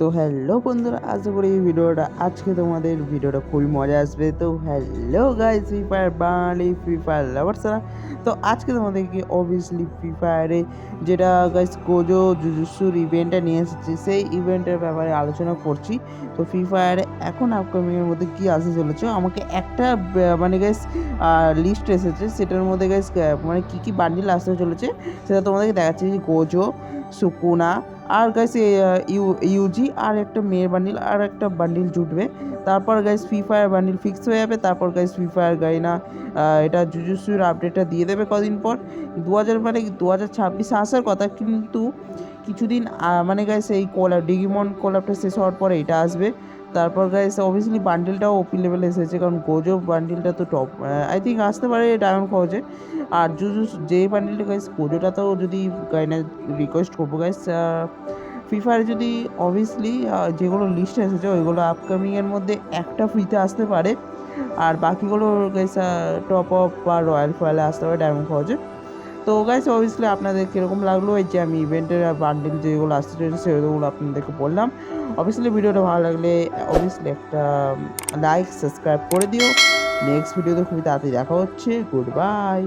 তো হ্যালো বন্ধুরা, আশা করি এই ভিডিওটা, আজকে তোমাদের ভিডিওটা খুবই মজা আসবে। তো hello guys free fire Bangali free fire লাভার্সরা তো আজকে তোমাদেরকে অবভিয়াসলি ফ্রি ফায়ারে যেটা গাইস গোজো জুজুসুর ইভেন্টটা নিয়ে এসেছি, সেই ইভেন্টের ব্যাপারে আলোচনা করছি। তো ফ্রি ফায়ারে এখন আপকামিংয়ের মধ্যে কী আসতে চলেছে, আমাকে একটা মানে গাইস লিস্ট এসেছে, সেটার মধ্যে গাইস মানে কী কী বান্ডিল আসতে চলেছে, সেটা তোমাদেরকে দেখাচ্ছি। যে গোজো সুকুনা আর গাইস ইউ, ইউজি আর একটা মেয়ের বান্ডিল আর একটা বান্ডিল জুটবে। তারপর guys free fire bundle fix হয়ে যাবে। তারপর গাইস ফ্রি ফায়ার গাইনা এটা জুজুসুর আপডেটটা দিয়ে দেবে কদিন পর। দু হাজার মানে দু হাজার ছাব্বিশে আসার কথা, কিন্তু কিছুদিন মানে গাইস এই কোলাপ ডিগিমন কোলাপটা শেষ হওয়ার পরে এটা আসবে। তারপর গাইস অবভিয়াসলি বান্ডিলটাও ওপি লেভেলে এসেছে, কারণ গোজো বান্ডিলটা তো টপ আই থিঙ্ক আসতে পারে ডায়মন্ড খরচে আর জুজু যে বান্ডিলটা গাইস গোজোটা তো যদি গাইনা রিকোয়েস্ট করব গাইস ফ্রি ফায়ার যদি অবভিয়াসলি যেগুলো লিস্টে এসেছে, ওইগুলো আপকামিংয়ের মধ্যে একটা ফ্রিতে আসতে পারে। আর বাকিগুলো গাইস টপ আপ বা রয়্যাল ফয়েলে আসতে পারে ডায়মন্ড খরচে তো গাইস অবভিয়াসলি আপনাদের কীরকম লাগল? এই যে আমি ইভেন্টের বান্ডিল যেগুলো আসছে, সেগুলো আপনাদেরকে বললাম। অবভিয়াসলি ভিডিওটা ভালো লাগলে অবভিয়াসলি একটা লাইক সাবস্ক্রাইব করে দিও। নেক্সট ভিডিওতে খুবই তাড়াতাড়ি দেখা হচ্ছে। Good bye